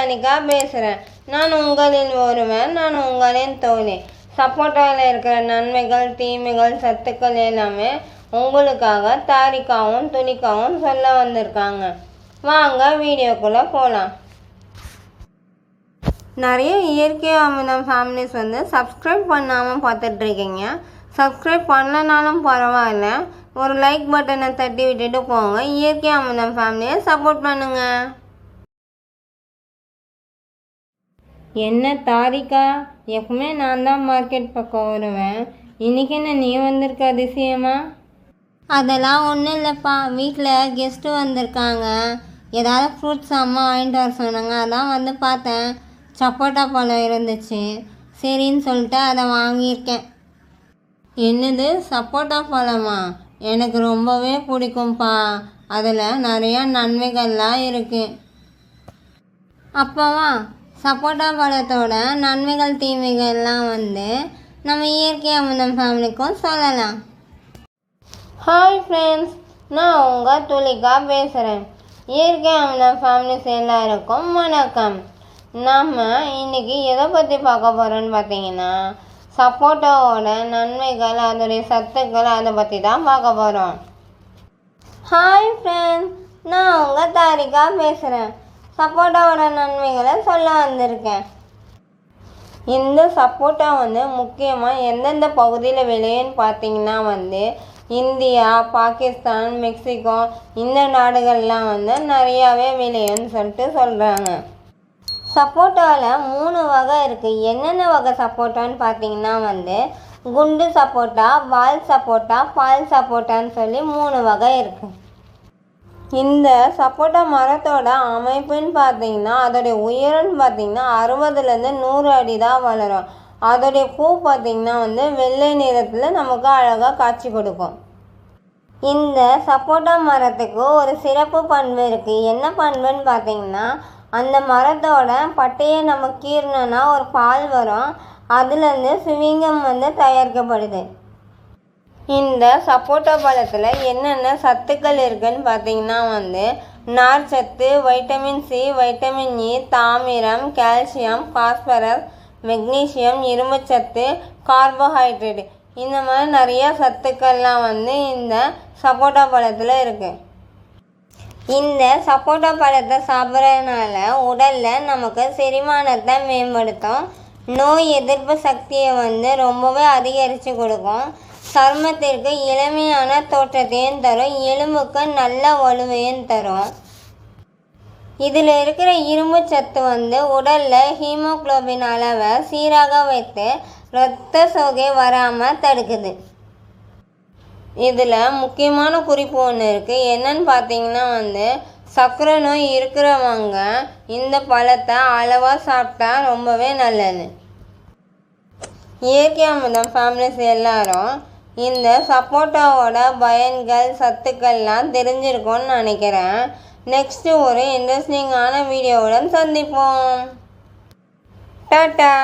அனிகா பேசுகிறேன் நான் உங்களில் ஒருவன் நான் உங்களின் தோழி. சப்போட்டாவில் இருக்கிற நன்மைகள் தீமைகள் சத்துக்கள் எல்லாமே உங்களுக்காக தாரிக்காவும் துணிக்காவும் சொல்ல வந்திருக்காங்க. வாங்க வீடியோக்குள்ளே போகலாம் நிறைய இயற்கை அமிர்தம் ஃபேமிலிஸ் வந்து சப்ஸ்கிரைப் பண்ணாமல் பார்த்துட்ருக்கீங்க. சப்ஸ்கிரைப் பண்ணலனாலும் பரவாயில்ல. ஒரு லைக் பட்டனை தட்டி விட்டுட்டு போங்க. இயற்கை அமிர்தம் ஃபேமிலியை சப்போர்ட் பண்ணுங்கள் என்ன தாரிகா? எப்பவுமே நான் தான் மார்க்கெட் பக்கம் வருவேன். இன்னைக்கு என்ன நீ வந்திருக்க அதிசயமா? அதெல்லாம் ஒன்றும் இல்லைப்பா. வீட்டில் கெஸ்ட்டு வந்திருக்காங்க. ஏதாவது ஃப்ரூட்ஸ் அம்மா வாங்கிட்டு வர சொன்னாங்க. அதான் வந்து பார்த்தேன். சப்போட்டா பழம் இருந்துச்சு. சரின்னு சொல்லிட்டு அதை வாங்கியிருக்கேன். என்னது? சப்போட்டா பழமா? எனக்கு ரொம்பவே பிடிக்கும்ப்பா. அதில் நிறையா நன்மைகள்லாம் இருக்குது அப்போவா சப்போட்டா பழத்தோட நன்மைகள் தீமைகள்லாம் வந்து நம்ம இயற்கை அமிர்தம் ஃபேமிலிக்கும் சொல்லலாம். ஹாய் ஃப்ரெண்ட்ஸ் நான் உங்கள் துளிகா பேசுகிறேன் இயற்கை அமிர்தம் ஃபேமிலிஸ் எல்லாருக்கும் வணக்கம். நம்ம இன்னைக்கு எதை பற்றி பார்க்க போகிறோன்னு பார்த்தீங்கன்னா சப்போட்டாவோட நன்மைகள் அதோடைய சத்துக்கள் அதை பற்றி தான் பார்க்க போகிறோம் ஹாய் ஃப்ரெண்ட்ஸ் நான் உங்கள் தாரிகா பேசுகிறேன் சப்போட்டாவோட நன்மைகளை சொல்ல வந்திருக்கேன். இந்த சப்போட்டா வந்து முக்கியமாக எந்தெந்த பகுதியில் விளையுன்னு பார்த்தீங்கன்னா வந்து இந்தியா பாகிஸ்தான் மெக்சிகோ இந்த நாடுகள்லாம் வந்து நிறையாவே விளையும்னு சொல்லிட்டு சொல்கிறாங்க சப்போட்டாவில் மூணு வகை இருக்குது என்னென்ன வகை சப்போட்டான்னு பார்த்தீங்கன்னா வந்து குண்டு சப்போட்டா வால் சப்போட்டா பால் சப்போட்டான்னு சொல்லி மூணு வகை இருக்குது இந்த சப்போட்டா மரத்தோட அமைப்புன்னு பார்த்தீங்கன்னா அதோடைய உயரம்னு பார்த்தீங்கன்னா அறுபதுலேருந்து நூறு அடி தான் வளரும். அதோடைய பூ பார்த்தீங்கன்னா வந்து வெள்ளை நிறத்தில் நமக்கு அழகாக காட்சி கொடுக்கும். இந்த சப்போட்டா மரத்துக்கு ஒரு சிறப்பு பண்பு இருக்குது என்ன பண்புன்னு பார்த்தீங்கன்னா அந்த மரத்தோட பட்டையை நம்ம கீறினோன்னா ஒரு பால் வரும். அதுலேருந்து சுவிங்கம் வந்து தயாரிக்கப்படுது. இந்த சப்போட்டா பழத்தில் என்னென்ன சத்துக்கள் இருக்குன்னு பார்த்தீங்கன்னா வந்து நார் சத்து வைட்டமின் சி வைட்டமின் இ தாமிரம் கால்சியம் பாஸ்பரஸ் மெக்னீசியம் இரும்புச்சத்து கார்போஹைட்ரேட் இந்த மாதிரி நிறைய சத்துக்கள்லாம் வந்து இந்த சப்போட்டா பழத்தில் இருக்குது இந்த சப்போட்டா பழத்தை சாப்பிட்றதுனால உடலில் நமக்கு செரிமானத்தை மேம்படுத்தும். நோய் எதிர்ப்பு சக்தியை வந்து ரொம்பவே அதிகரித்து கொடுக்கும். சருமத்திற்கு இளமையான தோற்றத்தையும் தரும். எலும்புக்கு நல்ல வலுவையும் தரும். இதில் இருக்கிற இரும்பு சத்து வந்து உடலில் ஹீமோகுளோபின் அளவை சீராக வைத்து இரத்த சோகை வராமல் தடுக்குது. இதில் முக்கியமான குறிப்பு ஒன்று இருக்குது என்னன்னு பார்த்தீங்கன்னா வந்து சர்க்கரை நோய் இருக்கிறவங்க இந்த பழத்தை அளவாக சாப்பிட்டா ரொம்பவே நல்லது. இயற்கை அமிர்தம் ஃபேமிலிஸ் எல்லாரும் இந்த சப்போட்டாவோட பயன்கள் சத்துக்கள்லாம் தெரிஞ்சிருக்கும்னு நினைக்கிறேன். நெக்ஸ்ட்டு ஒரு இன்ட்ரெஸ்டிங்கான வீடியோவுடன் சந்திப்போம். டாட்டா.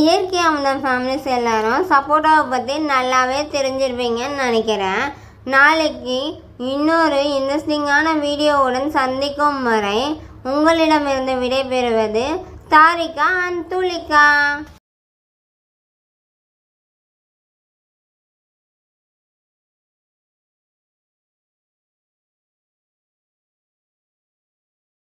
இயற்கை அமுதம் ஃபேமிலிஸ் எல்லாரும் சப்போட்டாவை பற்றி நல்லாவே தெரிஞ்சிருப்பீங்கன்னு நினைக்கிறேன். நாளைக்கு இன்னொரு இன்ட்ரெஸ்டிங்கான வீடியோவுடன் சந்திக்கும் வரை உங்களிடமிருந்து விடைபெறுவது தாரிகா அண்ட் துளிகா.